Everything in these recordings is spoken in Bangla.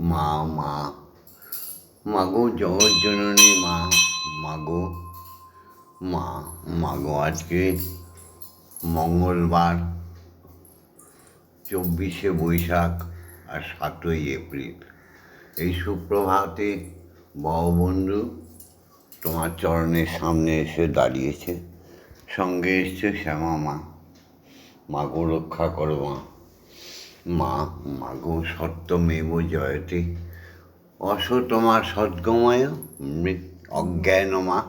মা মা। মাগো জগৎ জননী মা, মাগো। মা, মাগো, আজকে মঙ্গলবার, চব্বিশে বৈশাখ আর সাতই এপ্রিল। এই সুপ্রভাতে বঙ্গবন্ধু তোমার চরণের সামনে এসে দাঁড়িয়েছে। সঙ্গে এসছে শ্যামা মা। মাগো রক্ষা করো মা। মা মাগো সত্যমেব জয়তে। অসতমা সদ্গময় মৃত অজ্ঞানমা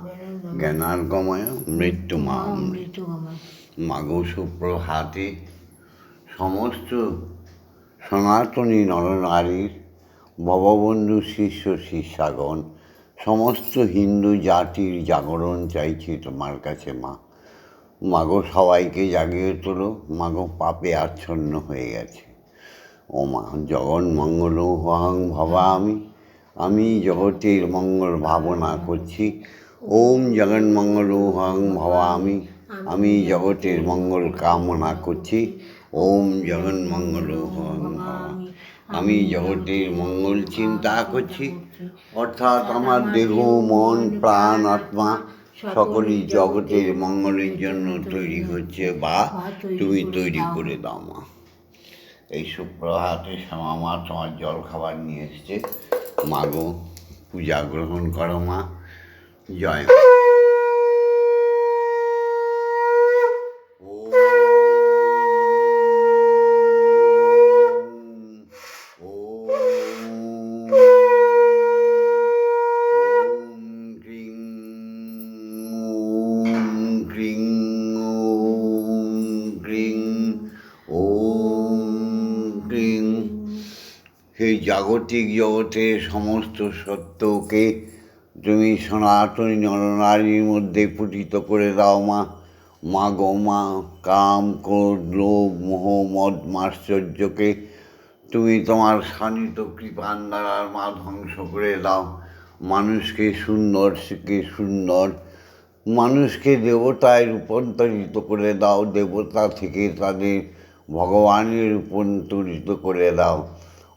জ্ঞানার্গময় মৃত্যুমা মৃত্যু মাগো সুপ্রভাতে সমস্ত সনাতনী নরনারীর ভববন্ধু শিষ্য শিষ্যাগণ সমস্ত হিন্দু জাতির জাগরণ চাইছি তোমার কাছে মা। মাগো সবাইকে জাগিয়ে তোলো মাগো পাপে আচ্ছন্ন হয়ে গেছে। ও মা জগন মঙ্গল হং ভবা আমি আমি জগতের মঙ্গল ভাবনা করছি। ওম জগন মঙ্গল হং ভবা আমি আমি জগতের মঙ্গল কামনা করছি। ওম জগন মঙ্গল হং ভবা আমি জগতের মঙ্গল চিন্তা করছি। অর্থাৎ আমার দেহ, মন, প্রাণ, আত্মা সকলই জগতের মঙ্গলের জন্য তৈরি হচ্ছে বা তুমি তৈরি করে দাও মা। এই সুপ্রভাতে শ্যামা তোমার জল খাবার নিয়ে এসছে। মাগো পূজা গ্রহণ করো মা। জয় জাগতিক জগতে সমস্ত সত্যকে তুমি সনাতনী নরনারীর মধ্যে ফুটিত করে দাও মা। মা গো মা, কাম, ক্রোধ, লোভ, মোহ, মদ, মাশ্চর্যকে তুমি তোমার শানিত কৃপান দ্বারার মা ধ্বংস করে দাও। মানুষকে সুন্দর শিখে সুন্দর, মানুষকে দেবতায় রূপান্তরিত করে দাও। দেবতা থেকে তাদের ভগবানের রূপান্তরিত করে দাও।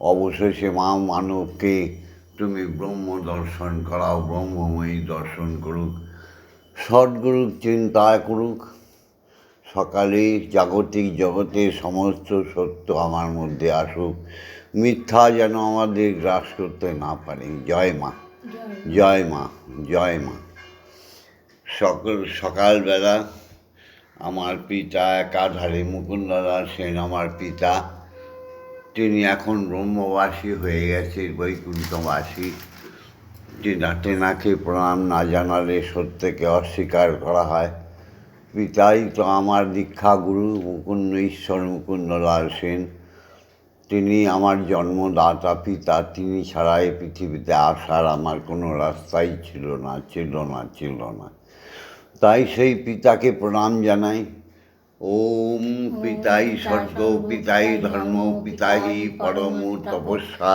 অবশেষে মা মানবকে তুমি ব্রহ্ম দর্শন করাও, ব্রহ্মময়ী দর্শন করুক। সদ্গুরুক চিন্তা করুক। সকালে জাগতিক জগতের সমস্ত সত্য আমার মধ্যে আসুক। মিথ্যা যেন আমাদের গ্রাস করতে না পারে। জয় মা। জয় মা। জয় মা। সকল, সকালবেলা আমার পিতা, একাধারে মুকুন্দলাল সেন আমার পিতা তিনি এখন ব্রহ্মবাসী হয়ে গেছে, বৈকুণ্ঠবাসী। তেনা তেনাকে প্রণাম না জানালে সত্যকে অস্বীকার করা হয়। পিতাই তো আমার দীক্ষাগুরু মুকুন্দ ঈশ্বর মুকুন্দলাল সেন। তিনি আমার জন্মদাতা পিতা, তিনি ছাড়া এই পৃথিবীতে আসার আমার কোনো রাস্তাই ছিল না ছিল না ছিল না। তাই সেই পিতাকে প্রণাম জানাই। ওম পিতাই স্বর্গ পিতাই ধর্ম পিতাই পরম তপস্যা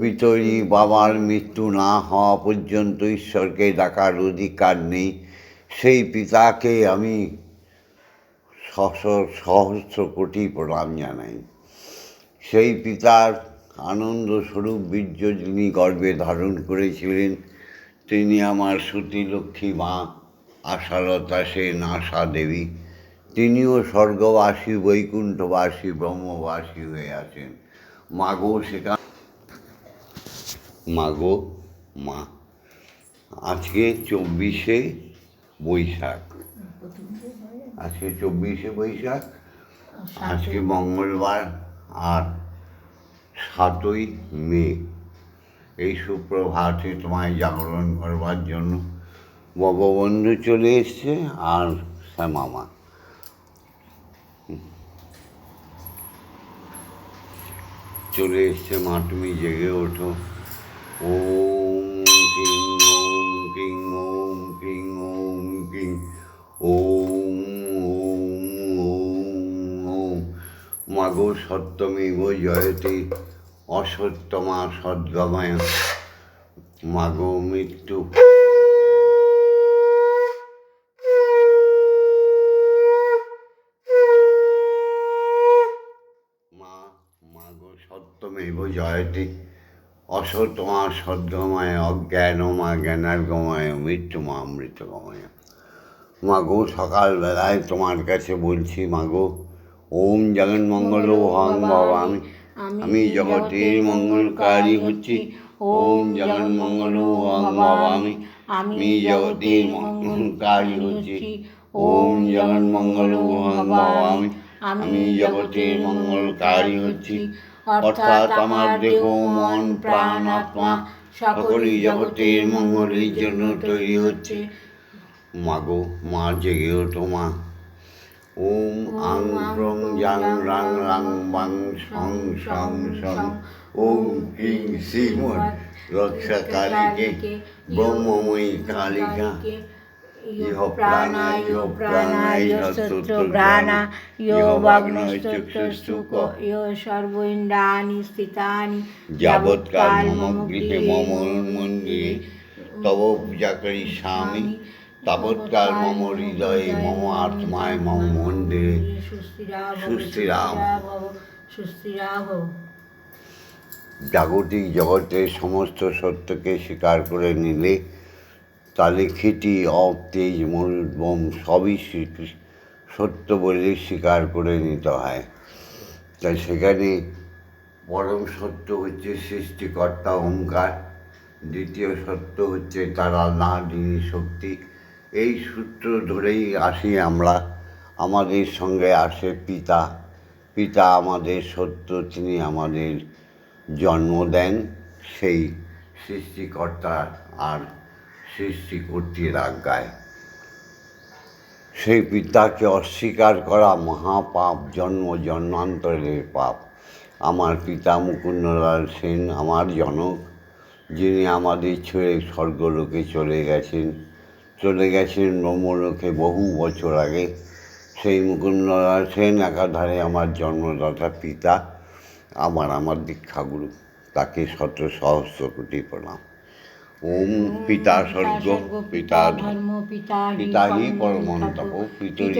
পিতরি বাবার মৃত্যু না হওয়া পর্যন্ত ঈশ্বরকে ডাকার অধিকার নেই সেই পিতাকে আমি সহস্র কোটি প্রণাম জানাই। সেই পিতার আনন্দ স্বরূপ বীর্য যিনি গর্ভে ধারণ করেছিলেন, তিনি আমার সতী লক্ষ্মী মা, আশালতা সেন আশা দেবী তিনিও স্বর্গবাসী, বৈকুণ্ঠবাসী, ব্রহ্মবাসী হয়ে আছেন। মাগো সেখানে মাগো, মা, আজকে চব্বিশে বৈশাখ। আজকে চব্বিশে বৈশাখ, আজকে মঙ্গলবার আর সাতই মে। এই সুপ্রভাতে তোমায় জাগরণ করবার জন্য বঙ্গবন্ধু চলে এসছে আর শ্যামামা। চলে এসছে মা তুমি জেগে ওঠো। ওম কিং ওম কিং ওম কিং ওম কিং, ওম ওম ওম। ওম মাগো সত্যমেব জয়তে অসত্যমা সদ্গময়। মাগো মৃত্যু মা মাগো সত্যমে জয়তে অসতমা সদ্গময় অজ্ঞানমা জ্ঞানার্গময় মৃত্যুমা অমৃতগময়। মাগো, সকালবেলায় তোমার কাছে বলছি, মাগো, ওম জগন্মঙ্গল হং ভবামি আমি জগতের মঙ্গলকারী হচ্ছি। ওম জগন্মঙ্গল হং ভবামি আমি জগতের মঙ্গলকারী হচ্ছি। ওম জগন্মঙ্গল হং ভবামি আমি জগতের মঙ্গলকারী হচ্ছি। অর্থাৎ আমার দেহ মন প্রাণ আত্মা সকলই জগতের মঙ্গলের জন্য তৈরি হচ্ছে। মাগো মা জেগে ওঠো মা ওম আং প্রং জাং রাং রাং বাং সং সং সং ওম হিং রক্ষা কালীকে ব্রহ্মময়ী কালিকা। ইহ প্রাণা ইহ প্রাণা ইহ ঘ্রাণা ইহ স্থিতানি যাবৎকাল মম গৃহে মম মন্দিরে তব পূজা করি স্বামী তাবৎকাল মম হৃদয়ে মম আত্মায় মম মন্দিরে সুস্থিরা ভব, সুস্থিরা ভব, সুস্থিরা ভব। জাগতিক জগতের সমস্ত সত্যকে স্বীকার করে নিলে তাহলে খিটি অব তেজ মরুদ বোম সবই সত্য বলে স্বীকার করে নিতে হয়। তাই সেখানে পরম সত্য হচ্ছে সৃষ্টিকর্তা ওঙ্কার, দ্বিতীয় সত্য হচ্ছে তারা না দিনী শক্তি। এই সূত্র ধরেই আসি আমরা, আমাদের সঙ্গে আসে পিতা। পিতা আমাদের সত্য, তিনি আমাদের জন্ম দেন, সেই সৃষ্টিকর্তা আর সৃষ্টিকর্তীর আজ্ঞায় সেই পিতাকে অস্বীকার করা মহাপাপ, জন্ম জন্মান্তরের পাপ। আমার পিতা মুকুন্দলাল সেন আমার জনক, যিনি আমাদের ছেড়ে স্বর্গলোকে চলে গেছেন। চলে গেছেন ব্রহ্মলোকে বহু বছর আগে। সেই মুকুন্দলাল সেন একাধারে আমার জন্মদাতা পিতা আমার আমার দীক্ষাগুরু। তাকে শত সহস্র কোটি প্রণাম। ওম পিতা স্বর্গ পিতা ধর্ম পিতা হি পরমন্তপ পিতরি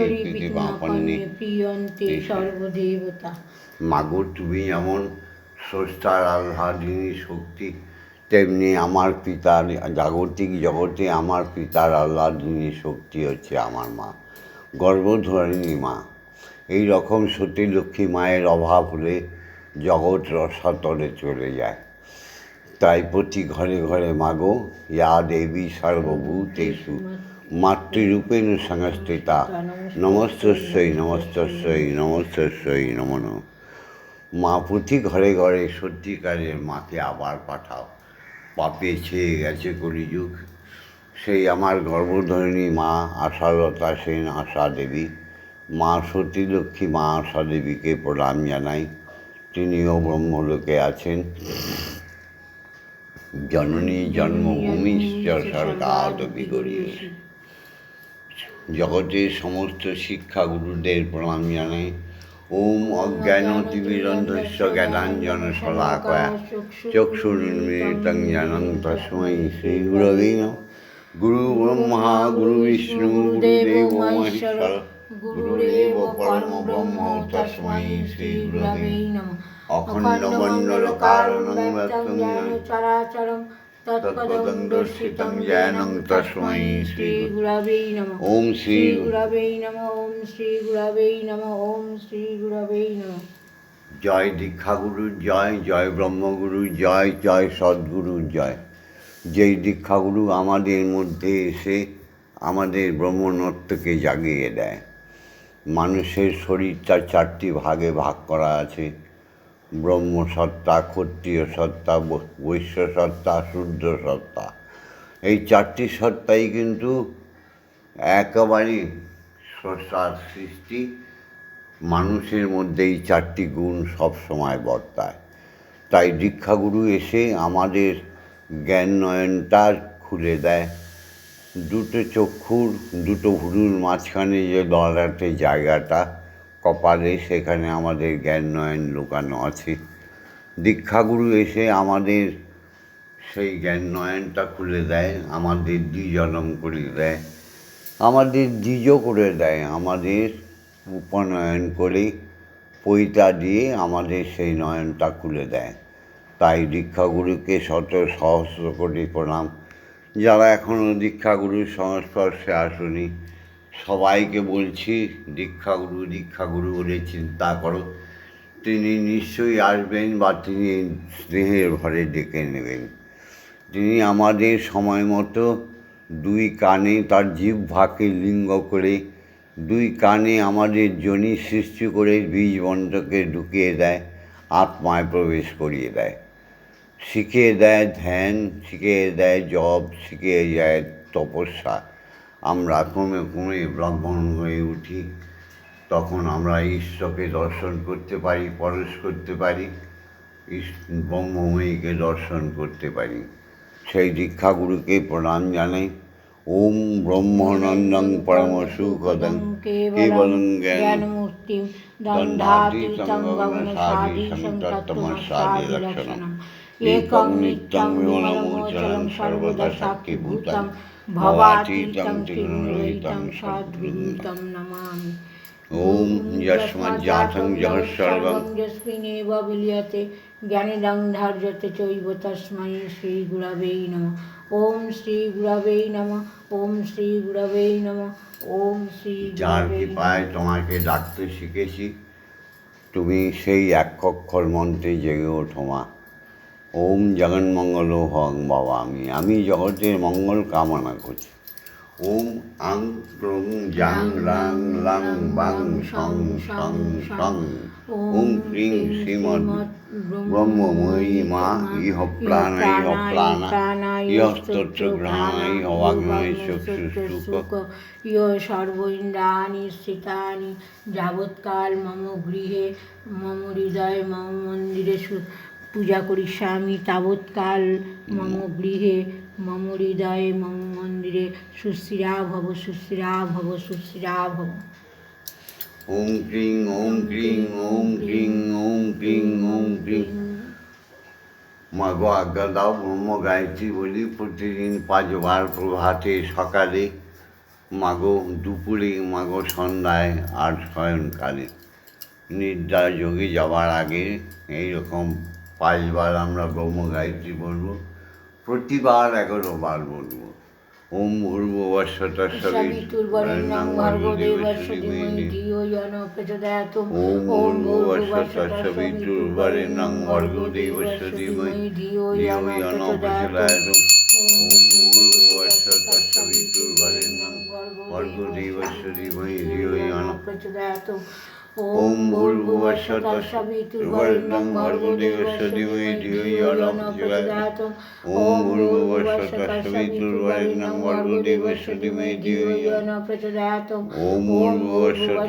প্রিয়ন্তে সর্বদেবতা। মাগো তুমি যেমন স্রষ্টার আহ্লাদিনী শক্তি তেমনি আমার পিতার জাগতিক জগতে আমার পিতার আহ্লাদিনী শক্তি হচ্ছে আমার মা গর্ভধারিণী মা। এই রকম সতী লক্ষ্মী মায়ের অভাব হলে জগৎ রসাতলে চলে যায়। তাই প্রতি ঘরে ঘরে মাগো, ইয়া দেবী সর্বভূতেষু। মাতৃরূপেণ সংস্থিতা। নমস্তস্যই নমস্তস্যই নমস্তস্যই নম নমঃ। মা প্রতি ঘরে ঘরে সত্যিকারের মাকে আবার পাঠাও। পাপে ছেয়ে গেছে কলিযুগ। সেই আমার গর্ভধারিণী মা আশালতা সেন আশা দেবী মা সতী লক্ষ্মী মা আশা দেবীকে প্রণাম জানাই। তিনিও ব্রহ্মলোকে আছেন। জননী, জন্মভূমি গরিয়সী জগতের সমস্ত শিক্ষাগুরুদের প্রণাম জানাই। ওম অজ্ঞান তিমিরন্ধস্য জ্ঞানাঞ্জন শলাকয়া। চক্ষুর্মিলিতং জ্ঞানং তস্मै শ্রীগুরবে গুরু ব্রহ্মা, গুরু বিষ্ণু, গুরুদেব মহেশ্বর, গুরুদেব পরম ব্রহ্ম তস্मै শ্রীগুরবে নমঃ। তৎপদং দর্শিতং জ্ঞানং তস্मै শ্রী গুরবে ওম শ্রী ওম শ্রী নমঃ ওম শ্রী নমঃ। জয় দীক্ষাগুরু জয় জয় ব্রহ্মগুরু জয় জয় সদ্গুরু জয়। যেই দীক্ষাগুরু আমাদের মধ্যে এসে আমাদের ব্রহ্মনত্বকে জাগিয়ে দেয়। মানুষের শরীরটা চারটি ভাগে ভাগ করা আছে। ব্রহ্মসত্তা, ক্ষত্রিয় সত্তা, বৈশ্য সত্তা, শুদ্ধ সত্তা। এই চারটি সত্তাই কিন্তু একেবারেই স্রষ্টার সৃষ্টি। মানুষের মধ্যে এই চারটি গুণ সব সময় বর্তায়। তাই দীক্ষাগুরু এসে আমাদের জ্ঞান নয়নটা খুলে দেয়। দুটো চক্ষুর, দুটো ভুরুর মাঝখানে যে লড়াটে জায়গাটা কপালে সেখানে আমাদের জ্ঞান নয়ন লুকানো আছে। দীক্ষাগুরু এসে আমাদের সেই জ্ঞান নয়নটা খুলে দেয়, আমাদের দ্বিজনম করে দেয়, আমাদের দ্বিজ করে দেয়, আমাদের উপনয়ন করে পৈতা দিয়ে আমাদের সেই নয়নটা খুলে দেয়। তাই দীক্ষাগুরুকে শত সহস্র কোটি প্রণাম। যারা এখনও দীক্ষাগুরুর সংস্পর্শে আসুনি সবাইকে বলছি দীক্ষাগুরু দীক্ষাগুরু বলে চিন্তা করো। তিনি নিশ্চয়ই আসবেন বা তিনি স্নেহের ঘরে ডেকে নেবেন। তিনি আমাদের সময় মতো দুই কানে তার জিহ্বাকে লিঙ্গ করে, দুই কানে আমাদের জনি সৃষ্টি করে বীজ বন্ধকে ঢুকিয়ে দেয়, আত্মায় প্রবেশ করিয়ে দেয়। শিখিয়ে দেয় ধ্যান, শিখিয়ে দেয় জপ, শিখিয়ে দেয় তপস্যা। আমরা ক্রমে ক্রমে ব্রাহ্মণ হয়ে উঠি। তখন আমরা ঈশ্বরকে দর্শন করতে পারি পরশ করতে পারি ব্রহ্মময়ীকে দর্শন করতে পারি। সেই দীক্ষাগুরুকে প্রণাম জানাই। ওম ব্রহ্মনন্দং পরম সুখদং কেবলং জ্ঞানমূর্তি দণ্ডাতি সাধি সন্ততমসাধি লক্ষণম। একং নিত্যং বিমলমোচলম সর্বদা সাক্ষীভূতম ভবাতীতং তিরোহিতং সদ্বিদিতং নমামি ওম যস্মজ্জাতং জগৎসর্বং যস্মিনেব বিলিয়তে জ্ঞানেদং ধার্যতে চৈব তস্মৈ শ্রীগুরবে নম ওম শ্রীগুরবে নম ওম শ্রীগুরবে নম ওম শ্রী যার কৃপায় তোমাকে ডাকতে শিখেছি। তুমি সেই এক অক্ষর মন্ত্রে জেগে ওঠো মা। ওম জগন্মঙ্গল হং বাবা আমি আমি জগতের মঙ্গল কামনা করছি। ওম আং ক্রং জাং রাং লাং বাং সং সং সং। ওম ক্রিং শ্রীমৎ ব্রহ্মময়ী মা ইহ প্রাণ ইহ প্রাণ ইহ স্তোত্র গ্রহণ ইহ অগ্নয় চক্ষুষ্ঠুক ইয় সর্ব স্থিতানি যাবৎকাল মম গৃহে, মম হৃদয়, মম মন্দিরে পূজা করিষ্যামি তাবৎকাল, মম গৃহে, মম হৃদয়ে, মম মন্দিরে সুস্থিরা ভব সুস্থিরা ভব সুস্থিরা ভব ওম ক্রিং ওম ক্রিং ওম ক্রিং ওম ক্রিং ওম ক্রিং। মাগো আজ্ঞা দাও, ব্রহ্ম গায়ত্রী বলি, প্রতিদিন পাঁচবার প্রভাতে সকালে, মাগো দুপুরে, মাগো সন্ধ্যায় আর শয়নকালে নিদ্রা যোগে যাওয়ার আগে এইরকম পাঁচবার আমরা ব্রহ্ম গায়ত্রী বলব প্রতিবার এগারো বার বলব। ওম ন প্রচোদয়াৎ ওম ভর্গো দেবস্য ধীমহি ইয় ন ওম ভর্গো দেবস্য ধীমহি ধিয়ো ইয় ন প্রচোদয়াৎ ওম ভর্গো দেবস্য ধীমহি ধিয়ো ইয় ন প্রচোদয়াৎ ওম ভূর্ভুবস্বত সবিতুর্বরেণ্যং ভর্গো দেবস্য ধীমহি ধিয়ো ইয় ন প্রচোদয়াৎ ওম ভূর্ভুবস্বত সবিতুর্বরেণ্যং ভর্গো দেবস্য ধীমহি ধিয়ো ইয় ন প্রচোদয়াৎ ওম ভূর্ভুবস্বত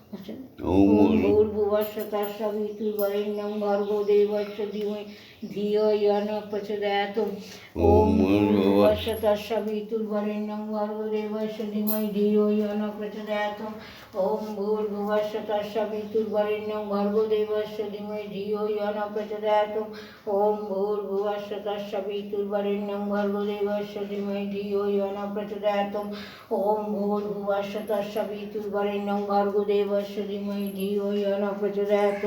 প্রচোদয়াৎ ওম ওম ভূর্ভুবস্বত সবিতুর্বরেণ্যং ভর্গো দেবস্য ধীমহি ধিয়ো ইয় ন প্রচোদয়াৎ ওম ভূর্ভুবস্বত সবিতুর্বরেণ্যং ভর্গো দেবস্য ধীমহি ধিয়ো ইয় ন প্রচোদয়াৎ ওম ভূর্ভুবস্বত সবিতুর্বরেণ্যং ভর্গো দেবস্য ধীমহি ধিয়ো ইয় ন প্রচোদয়াৎ ওম ভূর্ভুবস্বত সবিতুর্বরেণ্যং ভর্গো ধীমহি ধিয়ো ইয় ন প্রচোদয়াৎ ওম ভূর্ভুবস্বত সবিতুর্বরেণ্যং ভর্গো দেবস্য ধীমহি ধিয়ো ইয় ন প্রচোদয়াৎ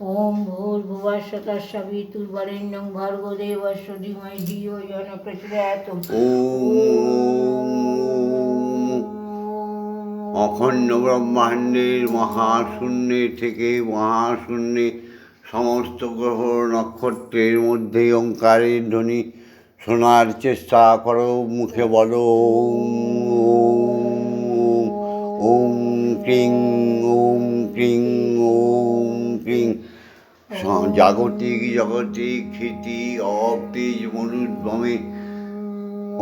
ওম ভূর্ভুবস্বত সবিতুর্বরেণ্যং ভর্গো দেবস্য ধীমহি ধিয়ো ইয় ন প্রচোদয়াৎ অখণ্ড ব্রহ্মাণ্ডের মহাশূন্যে থেকে মহাশূন্যে সমস্ত গ্রহ নক্ষত্রের মধ্যে ওঙ্কারের ধ্বনি শোনার চেষ্টা করো, মুখে বলো, ওম ওম ক্রিং ওম ক্রিং ওম ক্রিং। জাগতিক জগতিক ক্ষিতি অবতীজ মনুদ্ভমে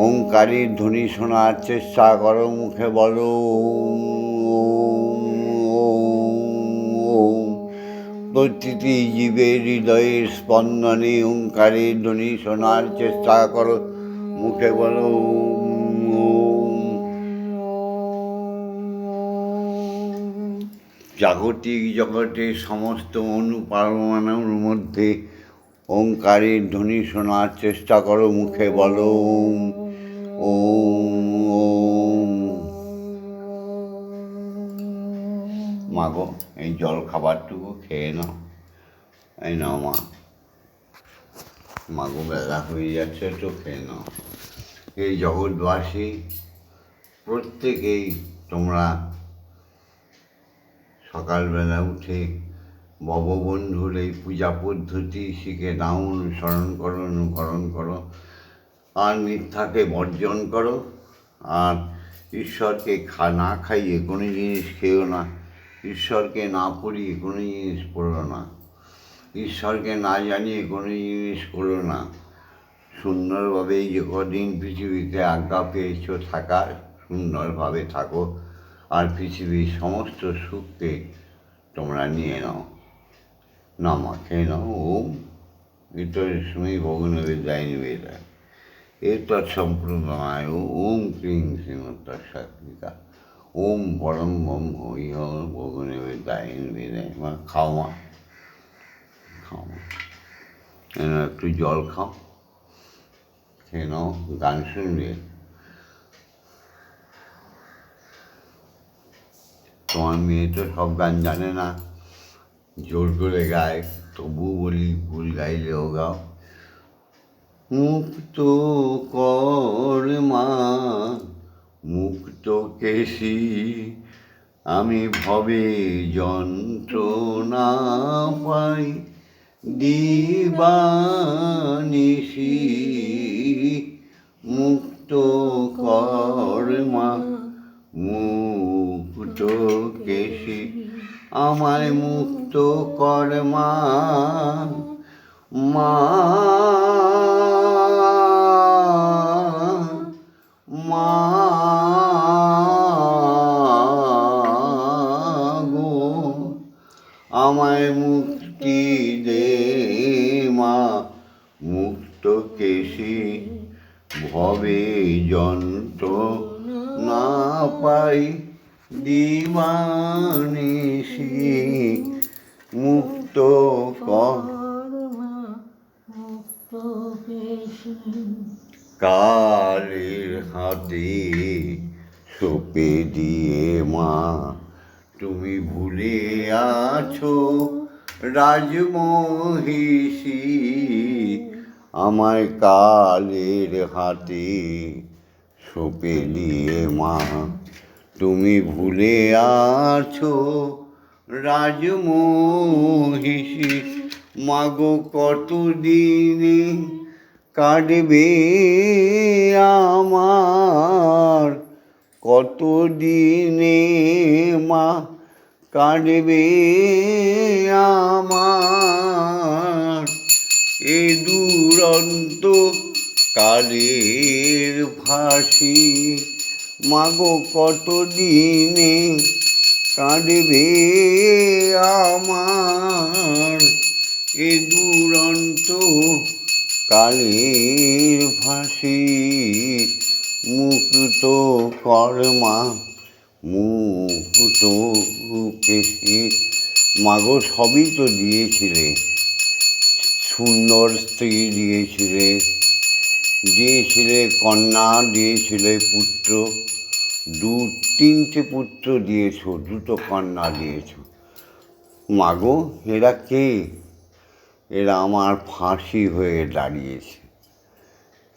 ওঙ্কারের ধ্বনি শোনার চেষ্টা করো, মুখে বলো। প্রতিটি জীবের হৃদয়ের স্পন্দনে ওঙ্কারের ধ্বনি শোনার চেষ্টা করো, মুখে বলো জাগতিক জগতের সমস্ত অনুপারমাণুর মধ্যে ওঙ্কারের ধ্বনি শোনার চেষ্টা করো, মুখে বলো, ওম মাগো, এই জল খাবারটুকু খেয়ে নাও। এই নাও মা। মাগো, বেলা হয়ে যাচ্ছে তো খেয়ে নাও। এই জগৎবাসী, প্রত্যেকেই তোমরা সকালবেলা উঠে ভববন্ধুর এই পূজা পদ্ধতি শিখে নাও অনুসরণ করো, অনুকরণ করো। আর মিথ্যাকে বর্জন করো। আর ঈশ্বরকে খা, না খাইয়ে কোনো জিনিস খেও না। ঈশ্বরকে না পড়িয়ে কোনো জিনিস পড়ো না। ঈশ্বরকে না জানিয়ে কোনো জিনিস করো না। সুন্দরভাবে এই যে কদিন পৃথিবীতে আজ্ঞা পেয়েছ, থাকার সুন্দরভাবে থাকো। আর পৃথিবীর সমস্ত সুখকে তোমরা নিয়ে নাও। না মা খেয়ে নাও, ওম। ইতরস্মৈ ভগ্নবিদ্যায় নিবেদায় এতৎ সম্প্রদায়, ওম ক্রিং শ্রীমত্তা ওম পরম ব্রহ্ম, ইহ ভগ্নবিদ্যায় নিবেদায় মা খাও মা। খাও মা। একটু জল খাও। খেয়ে নাও, গান শুনবে। তোমার মেয়ে তো সব গান জানে না। জোর করে গায়, তবু বলি ভুল গাইলেও গাও। মুক্ত কর মা, মুক্ত কেশি, আমি ভবে যন্ত্রণা পাই। দিবানিসি মুক্ত কর মা মুক্ত কেশি আমায় মুক্ত কর মা। মা। মা। গো। আমায় মুক্তি দে মা। মুক্ত কেশি ভবে যন্ত্র না পাই। দিবানিসি মুক্ত কালের হাতে সোপে দিয়ে মা, তুমি ভুলে আছো রাজমহিষী। আমায় কালের হাতে সোপে দিয়ে মা তুমি ভুলে আছো রাজমহিষী, মাগো কতদিনে কাটবে আমার? কতদিনে মা কাটবে আমার? এ দুরন্ত কালের ভাসি মাগো কতদিনে কাঁদবে আমার? এ দুরন্ত কালের ভাসি মুক্ত কর্মা, মুক্ত কেশি মাগো সবই তো দিয়েছিলে, সুন্দর স্ত্রী দিয়েছিলে দিয়েছিলে, কন্যা দিয়েছিলে, পুত্র। দু তিনটে পুত্র দিয়েছ, দুটো কন্যা দিয়েছ। মাগো, এরা কে? এরা আমার ফাঁসি হয়ে দাঁড়িয়েছে।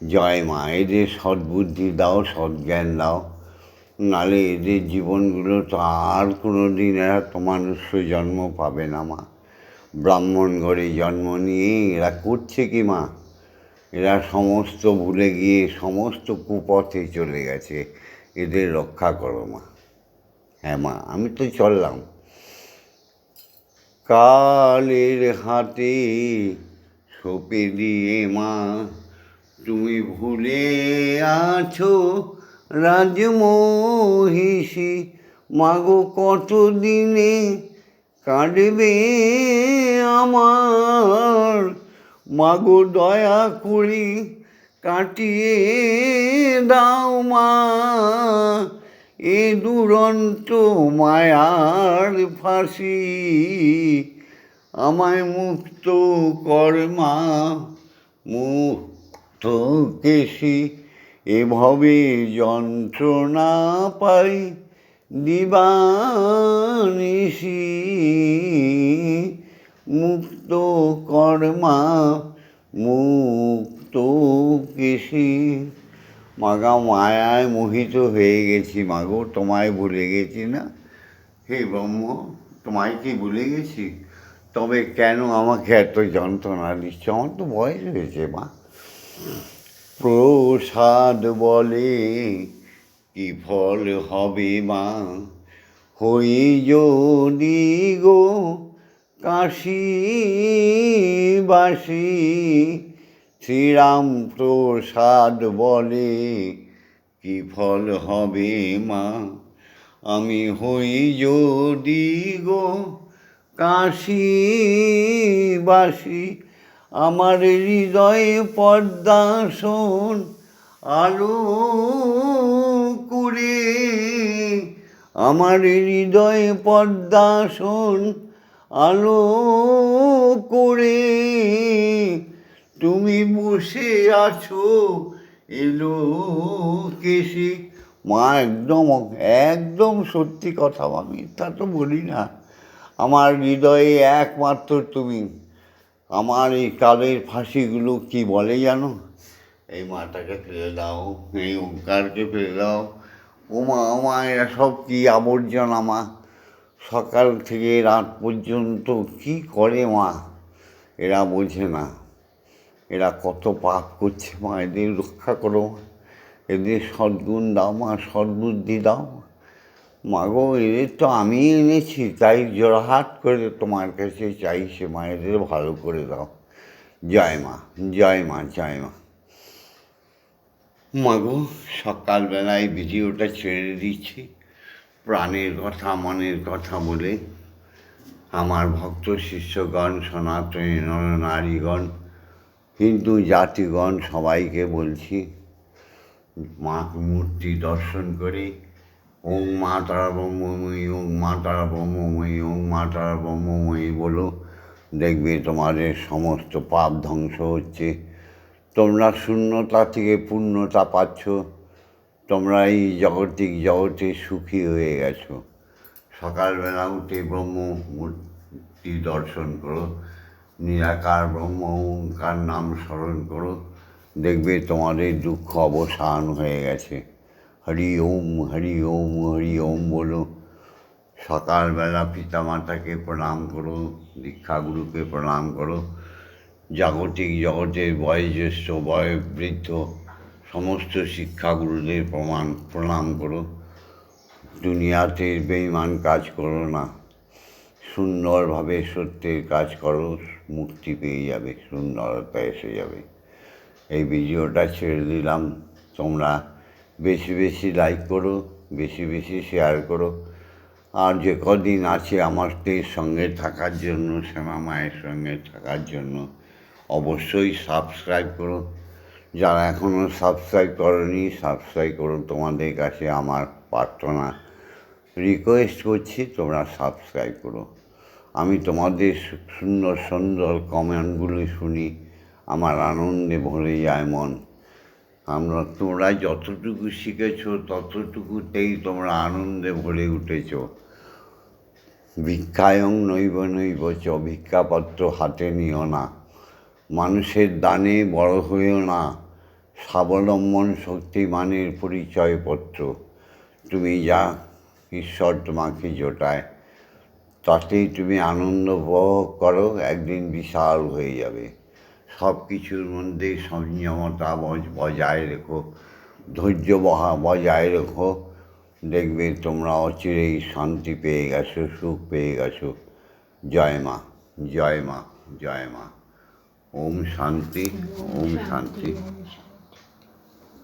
জয় মা, এদের সদ্বুদ্ধি দাও সজ্ঞান দাও। নালে এদের জীবনগুলো তো আর কোনো দিন এরা তো মানুষ্য জন্ম পাবে না, মা। ব্রাহ্মণ ঘরে জন্ম নিয়ে এরা করছে কি, মা? এরা সমস্ত ভুলে গিয়ে সমস্ত কুপথে চলে গেছে। এদের রক্ষা করো মা। হ্যাঁ মা, আমি তো চললাম। কালের হাতে সপে দিয়ে মা, তুমি ভুলে আছো রাজমহিষী, মাগো কতদিনে কাটবে আমার? মাগো দয়া করি কাটিয়ে দাও মা, এ দুরন্ত মায়ার ফাঁসি। আমায় মুক্ত কর মা, মুক্ত কেশি। এভাবে যন্ত্রণা পাই দিবানিসি মুক্ত কর্মা মুক্ত কেশি। মাগা মায়ায় মোহিত হয়ে গেছি মাগো, তোমায় ভুলে গেছি না? হে ব্রহ্ম, তোমায় কি ভুলে গেছি? তবে কেন আমাকে এত যন্ত্রণা দিচ্ছ? আমার তো বয়স হয়েছে, মা। প্রসাদ বলে কি ফল হবে, মা? হই যদি গো কাশি বাসি শ্রীরাম প্রসাদ বলে, কি ফল হবে মা? আমি হই যদি গো কাশিবাসী আমার হৃদয়ে পদ্মাসন আলো করে আমার হৃদয়ে পদ্মাসন আলো করে তুমি বসে আছো এলো কেসি মা, একদম একদম সত্যি কথা মা মিথ্যা তো বলি না। আমার হৃদয়ে একমাত্র তুমি। আমার এই কালের ফাঁসিগুলো কি বলে জানো? এই মাটাকে ফেলে দাও, এই ওঙ্কারকে ফেলে দাও। ও মা মা এরা সব কী আবর্জনা, মা? সকাল থেকে রাত পর্যন্ত কি করে মা? এরা বোঝে না। এরা কত পাপ করছে মা, এদের রক্ষা করো এদের সদ্গুণ দাও মা, সদ্বুদ্ধি দাও মাগো, এদের তো আমি এনেছি, তাই জোড়হাট করে তোমার কাছে চাইছে মা, এদের ভালো করে দাও। জয় মা জয় মা জয় মা। মাগো, সকালবেলায় ভিডিওটা ছেড়ে দিচ্ছি। প্রাণের কথা, মনের কথা বলে। আমার ভক্ত, শিষ্যগণ, সনাতনী নরনারীগণ হিন্দু জাতিগণ সবাইকে বলছি, মা মূর্তি দর্শন করে, ওং মা তারা ব্রহ্মময়ী, ওং মা তারা ব্রহ্মময়ী, ওং মা তারা ব্রহ্মময়ী বলো, দেখবে তোমাদের সমস্ত পাপ ধ্বংস হচ্ছে। তোমরা শূন্যতা থেকে পূর্ণতা পাচ্ছ, তোমরা এই জগতিক জগতে সুখী হয়ে গেছো। সকালবেলা উঠে ব্রহ্ম মূর্তি দর্শন করো নিরাকার ব্রহ্ম ওঙ্কার নাম স্মরণ করো, দেখবে তোমাদের দুঃখ অবসান হয়ে গেছে। হরি ওম হরি ওম হরি ওম বলো। সকালবেলা পিতামাতাকে প্রণাম করো, দীক্ষাগুরুকে প্রণাম করো। জাগতিক জগতের বয়োজ্যেষ্ঠ, বয়োবৃদ্ধ, সমস্ত শিক্ষাগুরুদের প্রমাণ, প্রণাম করো। দুনিয়াতে বেইমান কাজ করো না। সুন্দরভাবে সত্যের কাজ করো, মুক্তি পেয়ে যাবে, সুন্দরতা এসে যাবে। এই ভিডিওটা ছেড়ে দিলাম। তোমরা বেশি বেশি লাইক করো, বেশি বেশি শেয়ার করো। আর যে কদিন আছে আমাদের সঙ্গে থাকার জন্য, শ্যামা মায়ের সঙ্গে থাকার জন্য, অবশ্যই সাবস্ক্রাইব করো। যারা এখনও সাবস্ক্রাইব করনি সাবস্ক্রাইব করো। তোমাদের কাছে আমার প্রার্থনা। রিকোয়েস্ট করছি, তোমরা সাবস্ক্রাইব করো। আমি তোমাদের সুন্দর সুন্দর কমেন্টগুলো শুনি, আমার আনন্দে ভরে যায় মন। আমরা তোমরা যতটুকু শিখেছো, ততটুকুতেই তোমরা আনন্দে ভরে উঠেছ। ভিক্ষায়ং নৈব নৈব চ, ভিক্ষাপত্র হাতে নিও না। মানুষের দানে বড় হইও না। স্বাবলম্বন শক্তিমানের পরিচয়পত্র। তুমি যা ঈশ্বর তোমাকে জোটায়। তাতেই তুমি আনন্দ উপভোগ করো, একদিন বিশাল হয়ে যাবে। সব কিছুর মধ্যে সংযমতা বজ- বজায় রেখো, ধৈর্য বহা, বজায় রেখো। দেখবে তোমরা অচিরেই শান্তি পেয়ে গেছো, সুখ পেয়ে গেছো। জয় মা জয় মা জয় মা। ওম শান্তি ওম শান্তি।